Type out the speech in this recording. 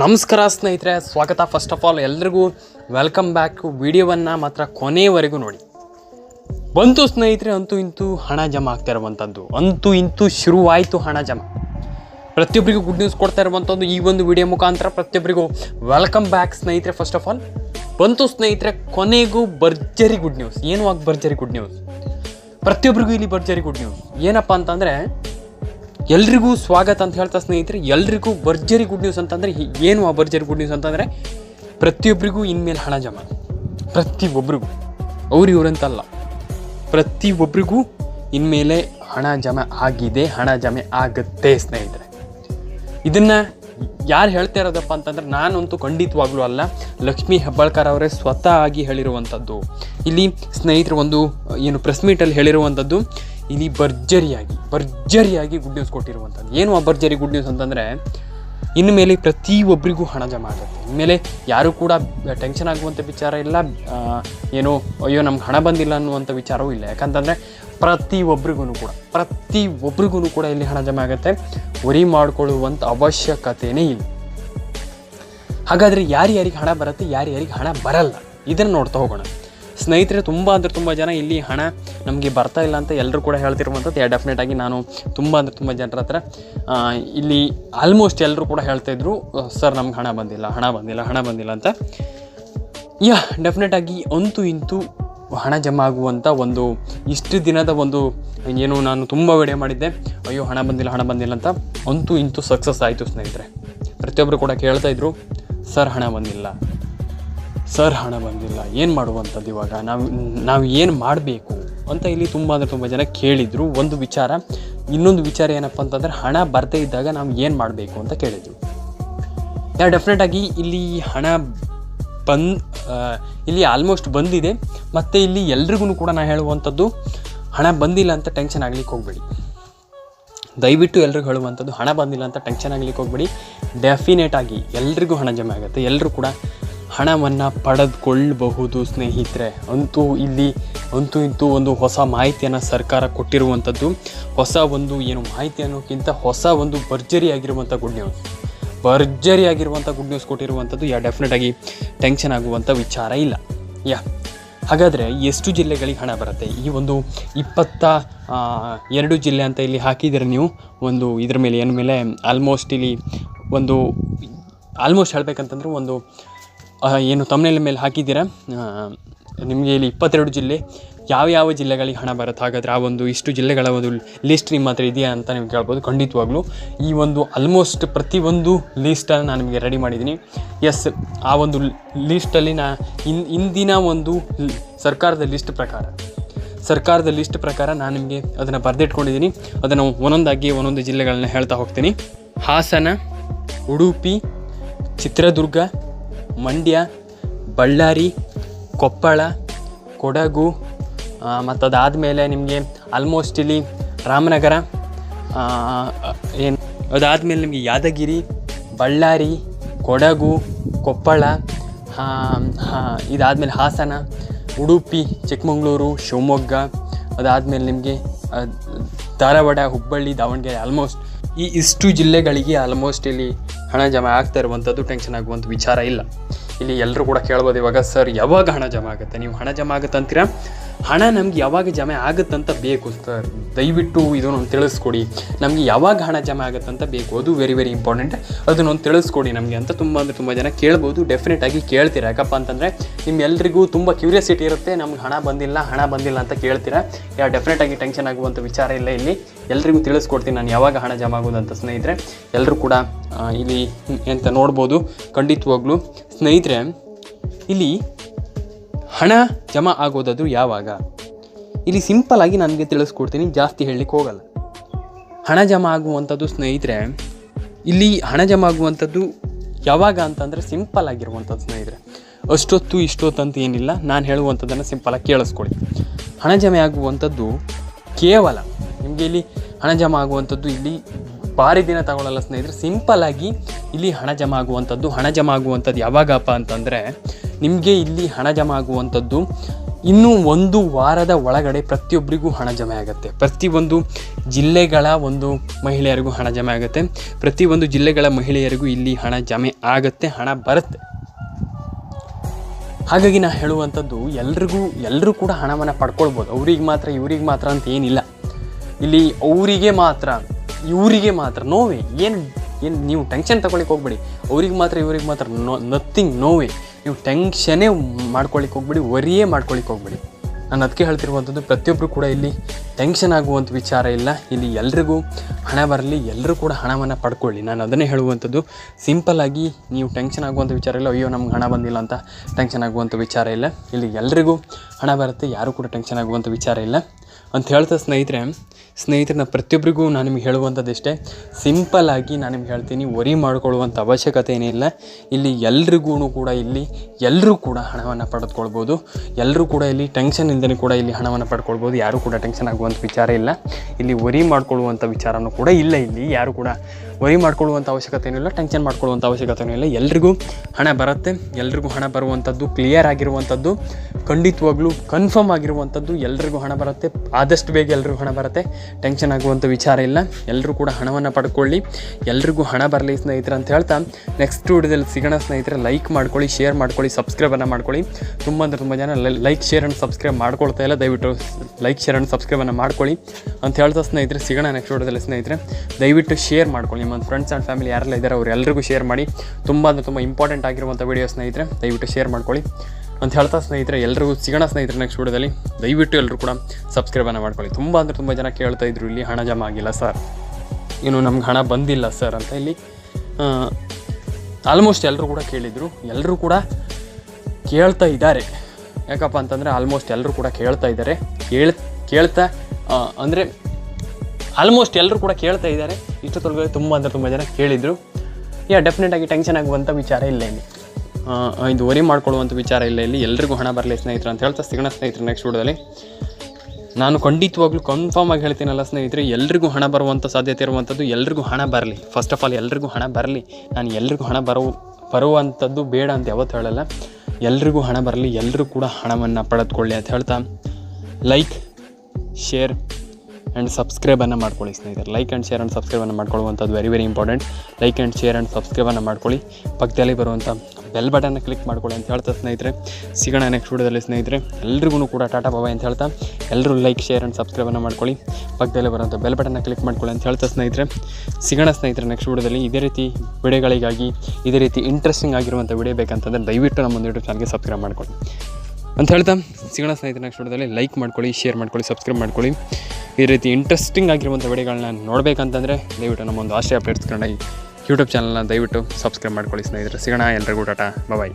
ನಮಸ್ಕಾರ ಸ್ನೇಹಿತರೆ, ಸ್ವಾಗತ. ಫಸ್ಟ್ ಆಫ್ ಆಲ್ ಎಲ್ರಿಗೂ ವೆಲ್ಕಮ್ ಬ್ಯಾಕ್ ವಿಡಿಯೋವನ್ನು ಮಾತ್ರ ಕೊನೆಯವರೆಗೂ ನೋಡಿ. ಬಂತು ಸ್ನೇಹಿತರೆ, ಅಂತೂ ಇಂತೂ ಹಣ ಜಮಾ ಆಗ್ತಾ ಇರುವಂಥದ್ದು ಅಂತೂ ಇಂತೂ ಶುರುವಾಯಿತು ಹಣ ಜಮಾ. ಪ್ರತಿಯೊಬ್ಬರಿಗೂ ಗುಡ್ ನ್ಯೂಸ್ ಕೊಡ್ತಾ ಇರುವಂಥದ್ದು ಈ ಒಂದು ವಿಡಿಯೋ ಮುಖಾಂತರ ಪ್ರತಿಯೊಬ್ಬರಿಗೂ ವೆಲ್ಕಮ್ ಬ್ಯಾಕ್ ಸ್ನೇಹಿತರೆ ಫಸ್ಟ್ ಆಫ್ ಆಲ್ ಬಂತು ಸ್ನೇಹಿತರೆ, ಕೊನೆಗೂ ಭರ್ಜರಿ ಗುಡ್ ನ್ಯೂಸ್ ಏನು ಆಗಿ ಭರ್ಜರಿ ಗುಡ್ ನ್ಯೂಸ್ ಪ್ರತಿಯೊಬ್ಬರಿಗೂ ಇಲ್ಲಿ ಭರ್ಜರಿ ಗುಡ್ ನ್ಯೂಸ್ ಏನಪ್ಪ ಅಂತಂದರೆ ಎಲ್ರಿಗೂ ಸ್ವಾಗತ ಅಂತ ಹೇಳ್ತಾ ಸ್ನೇಹಿತರೆ, ಎಲ್ರಿಗೂ ಭರ್ಜರಿ ಗುಡ್ ನ್ಯೂಸ್ ಅಂತಂದರೆ ಏನು ಆ ಭರ್ಜರಿ ಗುಡ್ ನ್ಯೂಸ್ ಅಂತಂದರೆ ಪ್ರತಿಯೊಬ್ಬರಿಗೂ ಇನ್ಮೇಲೆ ಹಣ ಜಮಾ. ಪ್ರತಿಯೊಬ್ಬರಿಗೂ ಅವ್ರು ಇವರಂತಲ್ಲ ಪ್ರತಿಯೊಬ್ಬರಿಗೂ ಇನ್ಮೇಲೆ ಹಣ ಜಮೆ ಆಗಿದೆ, ಹಣ ಜಮೆ ಆಗುತ್ತೆ ಸ್ನೇಹಿತರೆ. ಇದನ್ನು ಯಾರು ಹೇಳ್ತಾ ಇರೋದಪ್ಪ ಅಂತಂದ್ರೆ, ನಾನಂತೂ ಖಂಡಿತವಾಗ್ಲೂ ಅಲ್ಲ. ಲಕ್ಷ್ಮೀ ಹೆಬ್ಬಾಳ್ಕರ್ ಅವರೇ ಸ್ವತಃ ಆಗಿ ಹೇಳಿರುವಂಥದ್ದು ಇಲ್ಲಿ ಸ್ನೇಹಿತರು ಒಂದು, ಏನು ಪ್ರೆಸ್ ಮೀಟಲ್ಲಿ ಹೇಳಿರುವಂಥದ್ದು ಇಲ್ಲಿ ಭರ್ಜರಿಯಾಗಿ ಭರ್ಜರಿಯಾಗಿ ಗುಡ್ ನ್ಯೂಸ್ ಕೊಟ್ಟಿರುವಂಥದ್ದು. ಏನು ಆ ಭರ್ಜರಿ ಗುಡ್ ನ್ಯೂಸ್ ಅಂತಂದರೆ ಮೇಲೆ ಪ್ರತಿಯೊಬ್ಬರಿಗೂ ಹಣ ಜಮಾ ಆಗುತ್ತೆ. ಇನ್ಮೇಲೆ ಯಾರೂ ಕೂಡ ಟೆನ್ಷನ್ ಆಗುವಂಥ ವಿಚಾರ ಇಲ್ಲ. ಏನು, ಅಯ್ಯೋ, ನಮ್ಗೆ ಹಣ ಬಂದಿಲ್ಲ ಅನ್ನುವಂಥ ವಿಚಾರವೂ ಇಲ್ಲ. ಯಾಕಂತಂದರೆ ಪ್ರತಿಯೊಬ್ಬರಿಗೂ ಕೂಡ ಪ್ರತಿಯೊಬ್ಬರಿಗೂ ಕೂಡ ಇಲ್ಲಿ ಹಣ ಜಮಾ ಆಗುತ್ತೆ. ವರಿ ಮಾಡಿಕೊಳ್ಳುವಂಥ ಅವಶ್ಯಕತೆಯೇ ಇಲ್ಲ. ಹಾಗಾದರೆ ಯಾರ್ಯಾರಿಗೆ ಹಣ ಬರುತ್ತೆ, ಯಾರ್ಯಾರಿಗೆ ಹಣ ಬರಲ್ಲ? ಇದನ್ನು ನೋಡ್ತಾ ಹೋಗೋಣ. ಸ್ನೇಹಿತರೆ, ತುಂಬ ಅಂದರೆ ತುಂಬ ಜನ ಇಲ್ಲಿ ಹಣ ನಮಗೆ ಬರ್ತಾ ಇಲ್ಲ ಅಂತ ಎಲ್ಲರೂ ಕೂಡ ಹೇಳ್ತಿರುವಂಥದ್ದು. ಯಾ ಡೆಫಿನೆಟ್ ಆಗಿ ನಾನು ತುಂಬ ಅಂದರೆ ತುಂಬ ಜನರ ಹತ್ರ ಇಲ್ಲಿ ಆಲ್ಮೋಸ್ಟ್ ಎಲ್ಲರೂ ಕೂಡ ಹೇಳ್ತಾಯಿದ್ರು ಸರ್, ನಮ್ಗೆ ಹಣ ಬಂದಿಲ್ಲ ಹಣ ಬಂದಿಲ್ಲ ಹಣ ಬಂದಿಲ್ಲ ಅಂತ. ಯಾ ಡೆಫಿನೆಟಾಗಿ ಅಂತೂ ಇಂತೂ ಹಣ ಜಮಾ ಆಗುವಂಥ ಒಂದು, ಇಷ್ಟು ದಿನದ ಒಂದು ಏನು ನಾನು ತುಂಬ ವಿಡಿಯೋ ಮಾಡಿದ್ದೆ. ಅಯ್ಯೋ, ಹಣ ಬಂದಿಲ್ಲ ಹಣ ಬಂದಿಲ್ಲ ಅಂತ ಅಂತೂ ಇಂತೂ ಸಕ್ಸಸ್ ಆಯಿತು ಸ್ನೇಹಿತರೆ. ಪ್ರತಿಯೊಬ್ಬರು ಕೂಡ ಕೇಳ್ತಾಯಿದ್ರು ಸರ್, ಹಣ ಬಂದಿಲ್ಲ. ಸರ್ ಹಣ ಬಂದಿಲ್ಲ, ಏನು ಮಾಡುವಂಥದ್ದು ಇವಾಗ? ನಾವು ನಾವು ಏನು ಮಾಡಬೇಕು? ಅಂತ ಇಲ್ಲಿ ತುಂಬ ಅಂದರೆ ತುಂಬ ಜನ ಕೇಳಿದರು. ಒಂದು ವಿಚಾರ, ಇನ್ನೊಂದು ವಿಚಾರ ಏನಪ್ಪ ಅಂತಂದರೆ ಹಣ ಬರದೇ ಇದ್ದಾಗ ನಾವು ಏನು ಮಾಡಬೇಕು ಅಂತ ಕೇಳಿದರು. ನಾವು ಡೆಫಿನೆಟಾಗಿ ಇಲ್ಲಿ ಹಣ ಬಂದ್ ಇಲ್ಲಿ ಆಲ್ಮೋಸ್ಟ್ ಬಂದಿದೆ. ಮತ್ತು ಇಲ್ಲಿ ಎಲ್ರಿಗೂ ಕೂಡ ನಾನು ಹೇಳುವಂಥದ್ದು, ಹಣ ಬಂದಿಲ್ಲ ಅಂತ ಟೆನ್ಷನ್ ಆಗ್ಲಿಕ್ಕೆ ಹೋಗಬೇಡಿ. ದಯವಿಟ್ಟು ಎಲ್ರಿಗೂ ಹೇಳುವಂಥದ್ದು, ಹಣ ಬಂದಿಲ್ಲ ಅಂತ ಟೆನ್ಷನ್ ಆಗ್ಲಿಕ್ಕೆ ಹೋಗಬೇಡಿ. ಡೆಫಿನೆಟ್ ಆಗಿ ಎಲ್ರಿಗೂ ಹಣ ಜಮೆ ಆಗುತ್ತೆ. ಎಲ್ಲರೂ ಕೂಡ ಹಣವನ್ನು ಪಡೆದುಕೊಳ್ಳಬಹುದು ಸ್ನೇಹಿತರೆ. ಅಂತೂ ಇಲ್ಲಿ, ಅಂತೂ ಇಂತೂ ಒಂದು ಹೊಸ ಮಾಹಿತಿಯನ್ನು ಸರ್ಕಾರ ಕೊಟ್ಟಿರುವಂಥದ್ದು. ಹೊಸ ಒಂದು ಏನು ಮಾಹಿತಿ ಅನ್ನೋಕ್ಕಿಂತ ಹೊಸ ಒಂದು ಭರ್ಜರಿಯಾಗಿರುವಂಥ ಗುಡ್ ನ್ಯೂಸ್ ಭರ್ಜರಿಯಾಗಿರುವಂಥ ಗುಡ್ ನ್ಯೂಸ್ ಕೊಟ್ಟಿರುವಂಥದ್ದು, ಯಾ ಡೆಫಿನೆಟ್ ಆಗಿ ಟೆನ್ಷನ್ ಆಗುವಂಥ ವಿಚಾರ ಇಲ್ಲ. ಯಾ, ಹಾಗಾದರೆ ಎಷ್ಟು ಜಿಲ್ಲೆಗಳಿಗೆ ಹಣ ಬರುತ್ತೆ? ಈ ಒಂದು ಇಪ್ಪತ್ತ ಎರಡು ಜಿಲ್ಲೆ ಅಂತ ಇಲ್ಲಿ ಹಾಕಿದರೆ ನೀವು ಒಂದು ಇದ್ರ ಮೇಲೆ, ಏನು ಮೇಲೆ ಆಲ್ಮೋಸ್ಟ್ ಇಲ್ಲಿ ಒಂದು ಆಲ್ಮೋಸ್ಟ್ ಹೇಳಬೇಕಂತಂದ್ರೆ ಒಂದು ಏನು ತಮಿಳಿನ ಮೇಲೆ ಹಾಕಿದ್ದೀರಾ? ನಿಮಗೆ ಇಲ್ಲಿ ಇಪ್ಪತ್ತೆರಡು ಜಿಲ್ಲೆ, ಯಾವ ಯಾವ ಜಿಲ್ಲೆಗಳಿಗೆ ಹಣ ಬರುತ್ತೆ? ಹಾಗಾದರೆ ಆ ಒಂದು ಇಷ್ಟು ಜಿಲ್ಲೆಗಳ ಒಂದು ಲಿಸ್ಟ್ ನಿಮ್ಮ ಹತ್ರ ಇದೆಯಾ ಅಂತ ನೀವು ಕೇಳ್ಬೋದು ಖಂಡಿತವಾಗ್ಲೂ. ಈ ಒಂದು ಆಲ್ಮೋಸ್ಟ್ ಪ್ರತಿಯೊಂದು ಲೀಸ್ಟನ್ನು ನಾನು ನಿಮಗೆ ರೆಡಿ ಮಾಡಿದ್ದೀನಿ. ಎಸ್ ಆ ಒಂದು ಲೀಸ್ಟಲ್ಲಿ ನಾ ಇನ್, ಇಂದಿನ ಒಂದು ಸರ್ಕಾರದ ಲಿಸ್ಟ್ ಪ್ರಕಾರ, ಸರ್ಕಾರದ ಲಿಸ್ಟ್ ಪ್ರಕಾರ ನಾನು ನಿಮಗೆ ಅದನ್ನು ಬರೆದಿಟ್ಕೊಂಡಿದ್ದೀನಿ. ಅದನ್ನು ಒಂದೊಂದಾಗಿ ಒಂದೊಂದು ಜಿಲ್ಲೆಗಳನ್ನ ಹೇಳ್ತಾ ಹೋಗ್ತೀನಿ. ಹಾಸನ, ಉಡುಪಿ, ಚಿತ್ರದುರ್ಗ ಮಂಡ್ಯ, ಬಳ್ಳಾರಿ, ಕೊಪ್ಪಳ, ಕೊಡಗು ಮತ್ತು ಅದಾದಮೇಲೆ ನಿಮಗೆ ಆಲ್ಮೋಸ್ಟ್ ಇಲ್ಲಿ ರಾಮನಗರ ಏನು, ಅದಾದಮೇಲೆ ನಿಮಗೆ ಯಾದಗಿರಿ, ಬಳ್ಳಾರಿ, ಕೊಡಗು, ಕೊಪ್ಪಳ ಇದಾದಮೇಲೆ ಹಾಸನ, ಉಡುಪಿ, ಚಿಕ್ಕಮಗಳೂರು, ಶಿವಮೊಗ್ಗ, ಅದಾದಮೇಲೆ ನಿಮಗೆ ಧಾರವಾಡ, ಹುಬ್ಬಳ್ಳಿ, ದಾವಣಗೆರೆ ಆಲ್ಮೋಸ್ಟ್ ಈ ಇಷ್ಟು ಜಿಲ್ಲೆಗಳಿಗೆ ಆಲ್ಮೋಸ್ಟ್ ಇಲ್ಲಿ ಹಣ ಜಮಾ ಆಗ್ತಾ ಇರುವಂಥದ್ದು ಟೆನ್ಷನ್ ಆಗುವಂಥ ವಿಚಾರ ಇಲ್ಲ. ಇಲ್ಲಿ ಎಲ್ಲರೂ ಕೂಡ ಕೇಳ್ಬೋದು ಇವಾಗ, ಸರ್, ಯಾವಾಗ ಹಣ ಜಮಾ ಆಗುತ್ತೆ? ನೀವು ಹಣ ಜಮಾ ಆಗುತ್ತೆ ಅಂತೀರಾ? ಹಣ ನಮ್ಗೆ ಯಾವಾಗ ಜಮೆ ಆಗುತ್ತಂತ ಬೇಕು, ಸರ್. ದಯವಿಟ್ಟು ಇದನ್ನೊಂದು ತಿಳಿಸ್ಕೊಡಿ. ನಮಗೆ ಯಾವಾಗ ಹಣ ಜಮೆ ಆಗುತ್ತಂತ ಬೇಕು. ಅದು ವೆರಿ ವೆರಿ ಇಂಪಾರ್ಟೆಂಟ್ ಅದನ್ನೊಂದು ತಿಳಿಸ್ಕೊಡಿ ನಮಗೆ ಅಂತ ತುಂಬ ಅಂದರೆ ತುಂಬ ಜನ ಕೇಳ್ಬೋದು. ಡೆಫಿನೆಟ್ ಆಗಿ ಕೇಳ್ತೀರಾ? ಯಾಕಪ್ಪ ಅಂತಂದರೆ, ನಿಮ್ಮೆಲ್ರಿಗೂ ತುಂಬ ಕ್ಯೂರಿಯಾಸಿಟಿ ಇರುತ್ತೆ. ನಮ್ಗೆ ಹಣ ಬಂದಿಲ್ಲ ಹಣ ಬಂದಿಲ್ಲ ಅಂತ ಕೇಳ್ತೀರಾ? ಯಾ ಡೆಫಿನೆಟ್ ಆಗಿ ಟೆನ್ಷನ್ ಆಗುವಂಥ ವಿಚಾರ ಇಲ್ಲ ಇಲ್ಲಿ. ಎಲ್ರಿಗೂ ತಿಳಿಸ್ಕೊಡ್ತೀನಿ. ನಾನು ಯಾವಾಗ ಹಣ ಜಮಾ ಆಗೋದು ಅಂತ ಸ್ನೇಹಿತರೆ. ಎಲ್ಲರೂ ಕೂಡ ಇಲ್ಲಿ ಎಂತ ನೋಡ್ಬೋದು. ಖಂಡಿತವಾಗ್ಲೂ ಸ್ನೇಹಿತರೆ, ಇಲ್ಲಿ ಹಣ ಜಮಾ ಆಗೋದದು ಯಾವಾಗ? ಇಲ್ಲಿ ಸಿಂಪಲಾಗಿ ನನಗೆ ತಿಳಿಸ್ಕೊಡ್ತೀನಿ, ಜಾಸ್ತಿ ಹೇಳಲಿಕ್ಕೆ ಹೋಗಲ್ಲ. ಹಣ ಜಮಾ ಆಗುವಂಥದ್ದು ಸ್ನೇಹಿತರೆ, ಇಲ್ಲಿ ಹಣ ಜಮಾ ಆಗುವಂಥದ್ದು ಯಾವಾಗ ಅಂತಂದರೆ ಸಿಂಪಲ್ ಆಗಿರುವಂಥದ್ದು ಸ್ನೇಹಿತರೆ. ಅಷ್ಟೊತ್ತು ಇಷ್ಟೊತ್ತು ಅಂತ ಏನಿಲ್ಲ, ನಾನು ಹೇಳುವಂಥದ್ದನ್ನು ಸಿಂಪಲಾಗಿ ಕೇಳಿಸ್ಕೊಳ್ಳಿ ಹಣ ಜಮೆ ಆಗುವಂಥದ್ದು ಕೇವಲ, ನಿಮಗೆ ಇಲ್ಲಿ ಹಣ ಜಮಾ ಆಗುವಂಥದ್ದು ಇಲ್ಲಿ ಭಾರಿ ದಿನ ತಗೊಳ್ಳಲ್ಲ ಸ್ನೇಹಿತರೆ. ಸಿಂಪಲ್ ಆಗಿ ಇಲ್ಲಿ ಹಣ ಜಮಾ ಆಗುವಂಥದ್ದು, ಹಣ ಜಮಾ ಆಗುವಂಥದ್ದು ಯಾವಾಗಪ್ಪ ಅಂತಂದರೆ ನಿಮಗೆ ಇಲ್ಲಿ ಹಣ ಜಮಾ ಆಗುವಂಥದ್ದು ಇನ್ನೂ ಒಂದು ವಾರದ ಒಳಗಡೆ ಪ್ರತಿಯೊಬ್ಬರಿಗೂ ಹಣ ಜಮೆ ಆಗುತ್ತೆ. ಪ್ರತಿಯೊಂದು ಜಿಲ್ಲೆಗಳ ಒಂದು ಮಹಿಳೆಯರಿಗೂ ಹಣ ಜಮೆ ಆಗುತ್ತೆ. ಪ್ರತಿಯೊಂದು ಜಿಲ್ಲೆಗಳ ಮಹಿಳೆಯರಿಗೂ ಇಲ್ಲಿ ಹಣ ಜಮೆ ಆಗುತ್ತೆ, ಹಣ ಬರುತ್ತೆ. ಹಾಗಾಗಿ ನಾನು ಹೇಳುವಂಥದ್ದು, ಎಲ್ರಿಗೂ ಎಲ್ಲರೂ ಕೂಡ ಹಣವನ್ನು ಪಡ್ಕೊಳ್ಬೋದು. ಅವ್ರಿಗೆ ಮಾತ್ರ, ಇವ್ರಿಗೆ ಮಾತ್ರ ಅಂತ ಏನಿಲ್ಲ. ಇಲ್ಲಿ ಅವರಿಗೆ ಮಾತ್ರ ಇವರಿಗೆ ಮಾತ್ರ, ನೋವೇ, ಏನು ಏನು, ನೀವು ಟೆನ್ಷನ್ ತಗೊಳ್ಳಿಕ್ಕೆ ಹೋಗ್ಬೇಡಿ. ಅವ್ರಿಗೆ ಮಾತ್ರ, ಇವ್ರಿಗೆ ಮಾತ್ರ ನೋ ನಥಿಂಗ್ ನೋವೇ. ನೀವು ಟೆನ್ಷನೇ ಮಾಡ್ಕೊಳಿಕ್ಕೆ ಹೋಗ್ಬೇಡಿ ವರಿಯೇ ಮಾಡ್ಕೊಳಿಕ್ಕೆ ಹೋಗ್ಬೇಡಿ. ನಾನು ಅದಕ್ಕೆ ಹೇಳ್ತಿರುವಂಥದ್ದು ಪ್ರತಿಯೊಬ್ಬರು ಕೂಡ ಇಲ್ಲಿ ಟೆನ್ಷನ್ ಆಗುವಂಥ ವಿಚಾರ ಇಲ್ಲ. ಇಲ್ಲಿ ಎಲ್ರಿಗೂ ಹಣ ಬರಲಿ ಎಲ್ಲರೂ ಕೂಡ ಹಣವನ್ನು ಪಡ್ಕೊಳ್ಳಿ. ನಾನು ಅದನ್ನೇ ಹೇಳುವಂಥದ್ದು ಸಿಂಪಲ್ಲಾಗಿ ನೀವು ಟೆನ್ಷನ್ ಆಗುವಂಥ ವಿಚಾರ ಇಲ್ಲ, ಅಯ್ಯೋ, ನಮ್ಗೆ ಹಣ ಬಂದಿಲ್ಲ ಅಂತ ಟೆನ್ಷನ್ ಆಗುವಂಥ ವಿಚಾರ ಇಲ್ಲ. ಇಲ್ಲಿ ಎಲ್ರಿಗೂ ಹಣ ಬರುತ್ತೆ, ಯಾರೂ ಕೂಡ ಟೆನ್ಷನ್ ಆಗುವಂಥ ವಿಚಾರ ಇಲ್ಲ. ಅಂತ ಹೇಳ್ತಾ ಸ್ನೇಹಿತರೆ ಸ್ನೇಹಿತರನ್ನ ಪ್ರತಿಯೊಬ್ಬರಿಗೂ ನಾನು ನಿಮಗೆ ಹೇಳುವಂಥದ್ದಿಷ್ಟೇ ಸಿಂಪಲ್ಲಾಗಿ ನಾನು ನಿಮ್ಗೆ ಹೇಳ್ತೀನಿ ವರಿ ಮಾಡ್ಕೊಳ್ಳುವಂಥ ಅವಶ್ಯಕತೆ ಏನಿಲ್ಲ ಇಲ್ಲಿ. ಎಲ್ರಿಗೂ ಕೂಡ ಇಲ್ಲಿ ಎಲ್ಲರೂ ಕೂಡ ಹಣವನ್ನು ಪಡೆದುಕೊಳ್ಬೋದು. ಎಲ್ಲರೂ ಕೂಡ ಇಲ್ಲಿ ಟೆನ್ಷನ್ ಕೂಡ ಇಲ್ಲಿ ಹಣವನ್ನು ಪಡ್ಕೊಳ್ಬೋದು ಯಾರೂ ಕೂಡ ಟೆನ್ಷನ್ ಆಗುವಂಥ ವಿಚಾರ ಇಲ್ಲ. ಇಲ್ಲಿ ವರಿ ಮಾಡ್ಕೊಳ್ಳುವಂಥ ವಿಚಾರನೂ ಕೂಡ ಇಲ್ಲ ಇಲ್ಲಿ. ಯಾರು ಕೂಡ ವರಿ ಮಾಡ್ಕೊಳ್ಳುವಂಥ ಅವಶ್ಯಕತೆ ಏನಿಲ್ಲ, ಟೆನ್ಷನ್ ಮಾಡ್ಕೊಳ್ಳುವಂಥ ಅವಶ್ಯಕತೆ ಇಲ್ಲ ಎಲ್ರಿಗೂ ಹಣ ಬರುತ್ತೆ, ಎಲ್ರಿಗೂ ಹಣ ಬರುವಂಥದ್ದು ಕ್ಲಿಯರ್ ಆಗಿರುವಂಥದ್ದು, ಖಂಡಿತವಾಗ್ಲೂ ಕನ್ಫರ್ಮ್ ಆಗಿರುವಂಥದ್ದು ಎಲ್ರಿಗೂ ಹಣ ಬರುತ್ತೆ. ಆದಷ್ಟು ಬೇಗ ಎಲ್ರಿಗೂ ಹಣ ಬರುತ್ತೆ. ಟೆನ್ಷನ್ ಆಗುವಂಥ ವಿಚಾರ ಇಲ್ಲ. ಎಲ್ಲರೂ ಕೂಡ ಹಣವನ್ನು ಪಡ್ಕೊಳ್ಳಿ. ಎಲ್ರಿಗೂ ಹಣ ಬರಲಿ ಸ್ನೇಹಿತರೆ ಅಂತ ಹೇಳ್ತಾ ನೆಕ್ಸ್ಟ್ ವಿಡಿಯೋದಲ್ಲಿ ಸಿಗೋಣ ಸ್ನೇಹಿತರೆ. ಲೈಕ್ ಮಾಡ್ಕೊಳ್ಳಿ ಶೇರ್ ಮಾಡ್ಕೊಳ್ಳಿ ಸಬ್ಸ್ಕ್ರೈಬನ್ನು ಮಾಡ್ಕೊಳ್ಳಿ. ತುಂಬ ಅಂದರೆ ತುಂಬ ಜನ ಲೈಕ್ ಶೇರ್ ಆ್ಯಂಡ್ ಸಬ್ಸ್ಕ್ರೈಬ್ ಮಾಡ್ಕೊಳ್ತಾ ಇಲ್ಲ. ದಯವಿಟ್ಟು ಲೈಕ್ ಶೇರ್ ಆ್ಯಂಡ್ ಸಬ್ಸ್ಕ್ರೈಬನ್ನು ಮಾಡ್ಕೊಳ್ಳಿ ಅಂತ ಹೇಳ್ತಾ ಸ್ನೇಹಿತರೆ, ಸಿಗೋಣ ನೆಕ್ಸ್ಟ್ ವಿಡಿಯೋದಲ್ಲಿ ಸ್ನೇಹಿತರೆ. ದಯವಿಟ್ಟು ಶೇರ್ ಮಾಡ್ಕೊಳ್ಳಿ. ನಿಮ್ಮ ಫ್ರೆಂಡ್ಸ್ ಆ್ಯಂಡ್ ಫ್ಯಾಮಿಲಿ ಯಾರೆಲ್ಲ ಇದ್ದಾರೆ ಅವ್ರು ಎಲ್ರಿಗೂ ಶೇರ್ ಮಾಡಿ. ತುಂಬ ಅಂದರೆ ತುಂಬ ಇಂಪಾರ್ಟೆಂಟ್ ಆಗಿರುವಂಥ ವಿಡಿಯೋ ಸ್ನೇಹಿತರೆ, ದಯವಿಟ್ಟು ಶೇರ್ ಮಾಡ್ಕೊಳ್ಳಿ. ಅಂತ ಹೇಳ್ತಾ ಸ್ನೇಹಿತರೆ ಎಲ್ಲರಿಗೂ ಸಿಗೋಣ ಸ್ನೇಹಿತರೆ ನೆಕ್ಸ್ಟ್ ವಿಡಿಯೋದಲ್ಲಿ ದಯವಿಟ್ಟು ಎಲ್ಲರೂ ಕೂಡ ಸಬ್ಸ್ಕ್ರೈಬನ್ನು ಮಾಡ್ಕೊಳ್ಳಿ. ತುಂಬ ಅಂದರೆ ತುಂಬ ಜನ ಕೇಳ್ತಾ ಇದ್ರು ಇಲ್ಲಿ, ಹಣ ಜಮಾ ಆಗಿಲ್ಲ ಸರ್ ಇನ್ನು ನಮ್ಗೆ ಹಣ ಬಂದಿಲ್ಲ ಸರ್ ಅಂತ ಇಲ್ಲಿ ಆಲ್ಮೋಸ್ಟ್ ಎಲ್ಲರೂ ಕೂಡ ಕೇಳಿದರು. ಎಲ್ಲರೂ ಕೂಡ ಕೇಳ್ತಾ ಇದ್ದಾರೆ. ಯಾಕಪ್ಪ ಅಂತಂದರೆ ಆಲ್ಮೋಸ್ಟ್ ಎಲ್ಲರೂ ಕೂಡ ಕೇಳ್ತಾ ಇದ್ದಾರೆ. ಕೇಳ್, ಕೇಳ್ತಾ ಅಂದರೆ ಆಲ್ಮೋಸ್ಟ್ ಎಲ್ಲರೂ ಕೂಡ ಕೇಳ್ತಾ ಇದ್ದಾರೆ. ಇಷ್ಟೊತ್ತೊಳಗೆ ತುಂಬ ಅಂದರೆ ತುಂಬ ಜನ ಕೇಳಿದರು. ಯಾ ಡೆಫಿನೆಟಾಗಿ ಟೆನ್ಷನ್ ಆಗುವಂಥ ವಿಚಾರ ಇಲ್ಲ ಇಲ್ಲಿ. ಇದು ವರಿ ಮಾಡ್ಕೊಳ್ಳುವಂಥ ವಿಚಾರ ಇಲ್ಲ ಇಲ್ಲಿ. ಎಲ್ರಿಗೂ ಹಣ ಬರಲಿ ಸ್ನೇಹಿತರು ಅಂತ ಹೇಳ್ತಾ ಸಿಗೋಣ ಸ್ನೇಹಿತರು ನೆಕ್ಸ್ಟ್ ವಿಡಿಯೋದಲ್ಲಿ. ನಾನು ಖಂಡಿತವಾಗ್ಲೂ ಕನ್ಫರ್ಮ್ ಆಗಿ ಹೇಳ್ತೀನಲ್ಲ ಸ್ನೇಹಿತರೆ, ಎಲ್ರಿಗೂ ಹಣ ಬರುವಂಥ ಸಾಧ್ಯತೆ ಇರುವಂಥದ್ದು ಎಲ್ರಿಗೂ ಹಣ ಬರಲಿ. ಫಸ್ಟ್ ಆಫ್ ಆಲ್ ಎಲ್ರಿಗೂ ಹಣ ಬರಲಿ. ನಾನು ಎಲ್ರಿಗೂ ಹಣ ಬರೋ ಬರುವಂಥದ್ದು ಬೇಡ ಅಂತ ಯಾವತ್ತು ಹೇಳಲ್ಲ. ಎಲ್ರಿಗೂ ಹಣ ಬರಲಿ. ಎಲ್ಲರೂ ಕೂಡ ಹಣವನ್ನು ಪಡೆದುಕೊಳ್ಳಿ ಅಂತ ಹೇಳ್ತಾ. ಲೈಕ್ ಶೇರ್ ಆ್ಯಂಡ್ ಸಬ್ಸ್ಕ್ರೈಬನ್ನು ಮಾಡ್ಕೊಳ್ಳಿ ಸ್ನೇಹಿತರೆ. ಲೈಕ್ ಆ್ಯಂಡ್ ಶೇರ್ ಆ್ಯಂಡ್ ಸಬ್ಸ್ಕ್ರೈಬನ್ನು ಮಾಡ್ಕೊಳ್ಳುವಂಥದ್ದು very very important like and share and ಸಬ್ಸ್ಕ್ರೈಬನ್ನು ಮಾಡ್ಕೊಳ್ಳಿ. ಪಕ್ಕದಲ್ಲಿ ಬರುವಂಥ ಬೆಲ್ ಬಟನ್ನ ಕ್ಲಿಕ್ ಮಾಡ್ಕೊಳ್ಳಿ ಅಂತ ಹೇಳ್ತಾ ಸ್ನೇಹಿತರೆ. ಸಿಗೋಣ ನೆಕ್ಸ್ಟ್ ವಿಡಿಯೋದಲ್ಲಿ ಸ್ನೇಹಿತರೆ. ಎಲ್ರಿಗೂ ಕೂಡ ಟಾಟಾ ಬಾಬಾಯ್ ಅಂತ ಹೇಳ್ತಾ ಎಲ್ಲರೂ ಲೈಕ್ ಶೇರ್ ಆ್ಯಂಡ್ ಸಬ್ಸ್ಕ್ರೈಬನ್ನು ಮಾಡ್ಕೊಳ್ಳಿ. ಪಕ್ಕದಲ್ಲಿ ಬರುವಂಥ ಬೆಲ್ ಬಟನ್ನ ಕ್ಲಿಕ್ ಮಾಡ್ಕೊಳ್ಳಿ ಅಂತ ಹೇಳ್ತಾ ಸ್ನೇಹಿತರೆ. ಸಿಗೋಣ ಸ್ನೇಹಿತರೆ ನೆಕ್ಸ್ಟ್ ವಿಡಿಯೋದಲ್ಲಿ ಇದೇ ರೀತಿ ವಿಡಿಯೋಗಳಿಗಾಗಿ ಇದೇ ರೀತಿ ಇಂಟ್ರೆಸ್ಟಿಂಗ್ ಆಗಿರುವಂಥ ವಿಡಿಯೋ ಬೇಕಂತಂದರೆ ದಯವಿಟ್ಟು ನಮ್ಮ ಯೂಟ್ಯೂಬ್ ಚಾನಲ್ಗೆ ಸಬ್ಸ್ಕ್ರೈಬ್ ಮಾಡ್ಕೊಳ್ಳಿ. ಅಂತ ಹೇಳ್ತಾ ಸಿಗೋಣ ಸ್ನೇಹಿತರೆ ನೆಕ್ಸ್ಟ್ ವಿಡಿಯೋದಲ್ಲಿ ಲೈಕ್ ಮಾಡ್ಕೊಳ್ಳಿ ಶೇರ್ ಮಾಡ್ಕೊಳ್ಳಿ ಸಬ್ಸ್ಕ್ರೈಬ್ ಮಾಡ್ಕೊಳ್ಳಿ. ಈ ರೀತಿ ಇಂಟ್ರೆಸ್ಟಿಂಗ್ ಆಗಿರುವಂಥ ವಿಡಿಯೋಗಳನ್ನ ನೋಡಬೇಕಂತಂದರೆ ದಯವಿಟ್ಟು ನಮ್ಮ ಒಂದು ಆಶ್ರಯ ಅಪ್ಡೇಟ್ಸ್ ಕನ್ನಡ ಯೂಟ್ಯೂಬ್ ಚಾನಲ್ನ ದಯವಿಟ್ಟು ಸಬ್ಸ್ಕ್ರೈಬ್ ಮಾಡ್ಕೊಳ್ಳಿ ಸ್ನೇಹಿತರೆ. ಸಿಗೋಣ ಎಲ್ರಿಗೂ, ಟಾಟಾ. ಬಾಯ್